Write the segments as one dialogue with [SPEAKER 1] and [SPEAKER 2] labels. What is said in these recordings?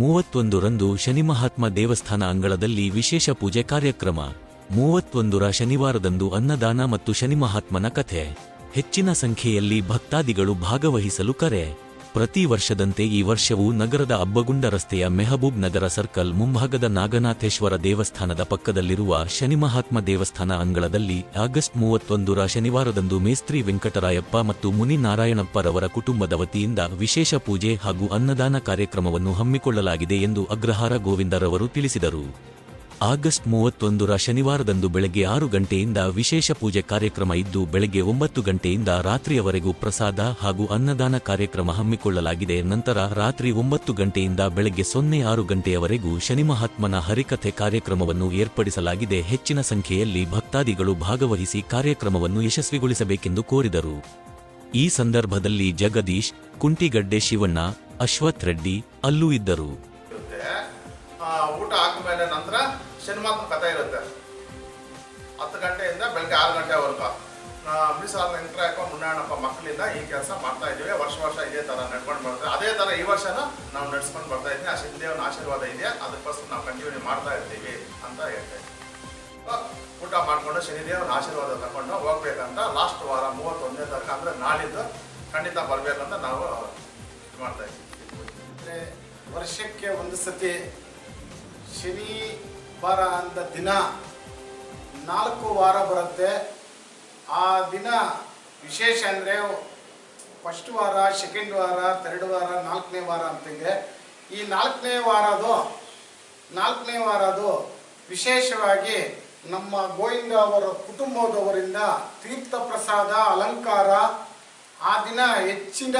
[SPEAKER 1] ಮೂವತ್ತೊಂದರಂದು ಶನಿ ಮಹಾತ್ಮ ದೇವಸ್ಥಾನ ಅಂಗಳದಲ್ಲಿ ವಿಶೇಷ ಪೂಜೆ ಕಾರ್ಯಕ್ರಮ. ಮೂವತ್ತೊಂದರ ಶನಿವಾರದಂದು ಅನ್ನದಾನ ಮತ್ತು ಶನಿ ಮಹಾತ್ಮನ ಕಥೆ. ಹೆಚ್ಚಿನ ಸಂಖ್ಯೆಯಲ್ಲಿ ಭಕ್ತಾದಿಗಳು ಭಾಗವಹಿಸಲು ಕರೆ. ಪ್ರತಿ ವರ್ಷದಂತೆ ಈ ವರ್ಷವೂ ನಗರದ ಅಬ್ಬಗುಂಡ ರಸ್ತೆಯ ಮೆಹಬೂಬ್ ನಗರ ಸರ್ಕಲ್ ಮುಂಭಾಗದ ನಾಗನಾಥೇಶ್ವರ ದೇವಸ್ಥಾನದ ಪಕ್ಕದಲ್ಲಿರುವ ಶನಿ ಮಹಾತ್ಮ ದೇವಸ್ಥಾನ ಅಂಗಳದಲ್ಲಿ ಆಗಸ್ಟ್ ಮೂವತ್ತೊಂದರ ಶನಿವಾರದಂದು ಮೇಸ್ತ್ರಿ ವೆಂಕಟರಾಯಪ್ಪ ಮತ್ತು ಮುನಿ ನಾರಾಯಣಪ್ಪರವರ ಕುಟುಂಬದ ವತಿಯಿಂದ ವಿಶೇಷ ಪೂಜೆ ಹಾಗೂ ಅನ್ನದಾನ ಕಾರ್ಯಕ್ರಮವನ್ನು ಹಮ್ಮಿಕೊಳ್ಳಲಾಗಿದೆ ಎಂದು ಅಗ್ರಹಾರ ಗೋವಿಂದರವರು ತಿಳಿಸಿದರು. ಆಗಸ್ಟ್ ಮೂವತ್ತೊಂದರ ಶನಿವಾರದಂದು ಬೆಳಗ್ಗೆ ಆರು ಗಂಟೆಯಿಂದ ವಿಶೇಷ ಪೂಜೆ ಕಾರ್ಯಕ್ರಮ ಇದ್ದು ಬೆಳಗ್ಗೆ ಒಂಬತ್ತು ಗಂಟೆಯಿಂದ ರಾತ್ರಿಯವರೆಗೂ ಪ್ರಸಾದ ಹಾಗೂ ಅನ್ನದಾನ ಕಾರ್ಯಕ್ರಮ ಹಮ್ಮಿಕೊಳ್ಳಲಾಗಿದೆ. ನಂತರ ರಾತ್ರಿ ಒಂಬತ್ತು ಗಂಟೆಯಿಂದ ಬೆಳಗ್ಗೆ ಸೊನ್ನೆ ಆರು ಗಂಟೆಯವರೆಗೂ ಶನಿ ಮಹಾತ್ಮನ ಹರಿಕಥೆ ಕಾರ್ಯಕ್ರಮವನ್ನು ಏರ್ಪಡಿಸಲಾಗಿದೆ. ಹೆಚ್ಚಿನ ಸಂಖ್ಯೆಯಲ್ಲಿ ಭಕ್ತಾದಿಗಳು ಭಾಗವಹಿಸಿ ಕಾರ್ಯಕ್ರಮವನ್ನು ಯಶಸ್ವಿಗೊಳಿಸಬೇಕೆಂದು ಕೋರಿದರು. ಈ ಸಂದರ್ಭದಲ್ಲಿ ಜಗದೀಶ್, ಕುಂಟಿಗಡ್ಡೆ ಶಿವಣ್ಣ, ಅಶ್ವಥ್ ರೆಡ್ಡಿ ಅಲ್ಲೂ ಇದ್ದರು.
[SPEAKER 2] ಊಟ ನಂತರ ಶನಿಮಾತ್ಮ ಕಥೆ ಇರುತ್ತೆ. ಹತ್ತು ಗಂಟೆಯಿಂದ ಬೆಳಗ್ಗೆ ಆರು ಗಂಟೆವರೆಗೂ. ಮೀಸಲಾದ ಎಂಟ್ರೆ ಹಾಕೊಂಡು ಮುನ್ನಣ್ಣಪ್ಪ ಮಕ್ಕಳಿಂದ ಈ ಕೆಲಸ ಮಾಡ್ತಾ ಇದ್ದೀವಿ. ವರ್ಷ ವರ್ಷ ಇದೇ ಥರ ನಡ್ಕೊಂಡು ಬರ್ತಾರೆ. ಅದೇ ಥರ ಈ ವರ್ಷನ ನಾವು ನಡ್ಸ್ಕೊಂಡು ಬರ್ತಾ ಇದ್ದೀವಿ ಆ ಶಿಂದೇವನ ಆಶೀರ್ವಾದ ಇದೆ ಅದಕ್ಕೋಸ್ಕರ ನಾವು ಕಂಟಿನ್ಯೂ ಮಾಡ್ತಾ ಇರ್ತೀವಿ ಅಂತ ಹೇಳ್ತೇವೆ ಊಟ ಮಾಡಿಕೊಂಡು ಶನಿದೇವನ ಆಶೀರ್ವಾದ ತಗೊಂಡು ಹೋಗ್ಬೇಕಂತ ಲಾಸ್ಟ್ ವಾರ ಮೂವತ್ತೊಂದನೇ ತಾರೀಕು ಅಂದರೆ ನಾಳಿದ್ದು ಖಂಡಿತ ಬರಬೇಕಂತ ನಾವು ಇದು ಮಾಡ್ತಾ ಇದ್ದೀವಿ.
[SPEAKER 3] ಅಂದರೆ ವರ್ಷಕ್ಕೆ ಒಂದು ಸತಿ ಶನಿ ವಾರ ಅಂತ ದಿನ ನಾಲ್ಕು ವಾರ ಬರುತ್ತೆ. ಆ ದಿನ ವಿಶೇಷ ಅಂದರೆ ಫಸ್ಟ್ ವಾರ ಸೆಕೆಂಡ್ ವಾರ ಥರ್ಡ್ ವಾರ, ನಾಲ್ಕನೇ ವಾರ ಅಂತಿದೆ. ಈ ನಾಲ್ಕನೇ ವಾರದು ನಾಲ್ಕನೇ ವಾರದು ವಿಶೇಷವಾಗಿ ನಮ್ಮ ಗೋವಿಂದ ಅವರ ಕುಟುಂಬದವರಿಂದ ತೀರ್ಥ ಪ್ರಸಾದ, ಅಲಂಕಾರ, ಆ ದಿನ ಹೆಚ್ಚಿನ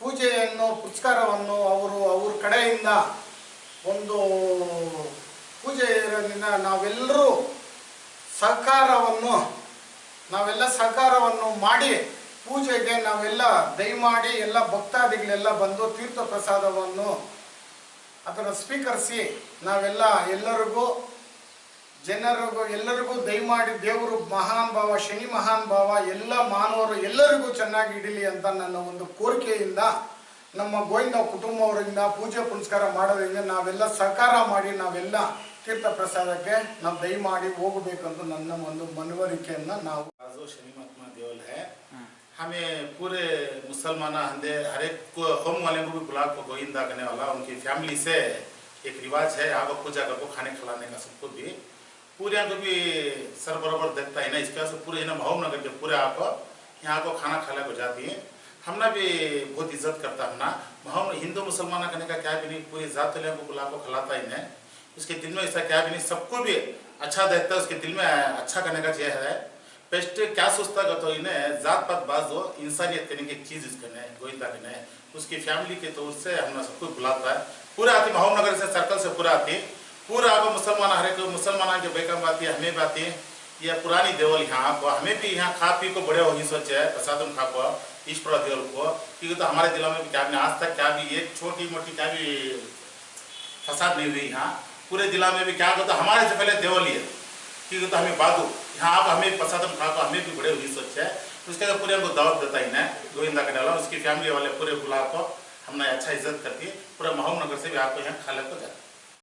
[SPEAKER 3] ಪೂಜೆಯನ್ನು, ಪುರಸ್ಕಾರವನ್ನು ಅವರು ಅವ್ರ ಕಡೆಯಿಂದ ಒಂದು ಪೂಜೆ ಇರೋದ್ರಿಂದ ನಾವೆಲ್ಲರೂ ಸಹಕಾರವನ್ನು, ನಾವೆಲ್ಲ ಸಹಕಾರವನ್ನು ಮಾಡಿ ಪೂಜೆಗೆ ನಾವೆಲ್ಲ ದಯಮಾಡಿ ಎಲ್ಲ ಭಕ್ತಾದಿಗಳೆಲ್ಲ ಬಂದು ತೀರ್ಥ ಪ್ರಸಾದವನ್ನು ಅದನ್ನು ಸ್ವೀಕರಿಸಿ ನಾವೆಲ್ಲ ಎಲ್ಲರಿಗೂ, ಜನರಿಗೂ, ಎಲ್ಲರಿಗೂ ದಯಮಾಡಿ ದೇವರು ಮಹಾನ್ ಭಾವ, ಶನಿ ಮಹಾನ್ ಭಾವ, ಎಲ್ಲ ಮಾನವರು ಎಲ್ಲರಿಗೂ ಚೆನ್ನಾಗಿ ಇಡಲಿ ಅಂತ ನನ್ನ ಒಂದು ಕೋರಿಕೆಯಿಂದ ನಮ್ಮ ಗೋವಿಂದ ಕುಟುಂಬವರಿಂದ ಪೂಜೆ ಪುನಸ್ಕಾರ ಮಾಡೋದ್ರಿಂದ ನಾವೆಲ್ಲ ಸಹಕಾರ ಮಾಡಿ ನಾವೆಲ್ಲ ತೀರ್ಥ ಪ್ರಸಾದಕ್ಕೆ ನಾವು ದಯಮಾಡಿ ಹೋಗಬೇಕಂತ ನನ್ನ ಒಂದು ಮನವರಿಕೆಯನ್ನು ನಾವು
[SPEAKER 2] जो शनि महात्मा देवल है हमें पूरे मुसलमान हंदे हर एक को होम वाले को भी बुला को गोइंदा करने वाला उनकी फैमिली से एक रिवाज है यहाँ को पूजा करके खाने खिलाने का सबको भी पूरे यहाँ को भी सर बराबर देखता है ना इसके वजह से पूरे ना भाव नगर के पूरे आप यहाँ को खाना खाने को जाती है हमने भी बहुत इज्जत करता है ना भाव हिंदू मुसलमान करने का क्या भी नहीं पूरी जात वाले को बुला को खिलाता ही नहीं उसके दिल में ऐसा क्या भी नहीं सबको भी अच्छा देखता है, उसके दिल में अच्छा करने का चाहिए है। बेस्ट क्या सोचता है तो इन्हें जात पात बाज हो इंसानियत करने की चीज़ इसके ने गोविंदा के ने उसकी फैमिली के तौर से हमने सबको बुलाता है। पूरा आती महोम नगर से सर्कल से पूरा आती। पूरा आपको मुसलमान, हर एक मुसलमान के बेकम आती है हमें भी आती। है ये पुरानी देवल यहाँ को हमें भी यहाँ खा पी को बड़े होगी सोचे है, प्रसाद खा को, ईश्वर देवल को। क्योंकि तो हमारे जिला में क्या भी आज तक क्या भी एक छोटी मोटी क्या भी फसाद नहीं हुई यहाँ। पूरे जिला में भी क्या कहते हमारे से पहले देवली ही। है क्योंकि तो हमें बादू यहाँ आप हमें प्रसादम खा तो हमें भी बड़े हुई सोच है। उसके बाद पूरे हमको दावत देता ही ना। गोविंदा का डाला, उसकी फैमिली वाले पूरे बुला को हमने अच्छा इज़्ज़त करती है। पूरा महोम नगर से भी आपको यहाँ खाले को जाता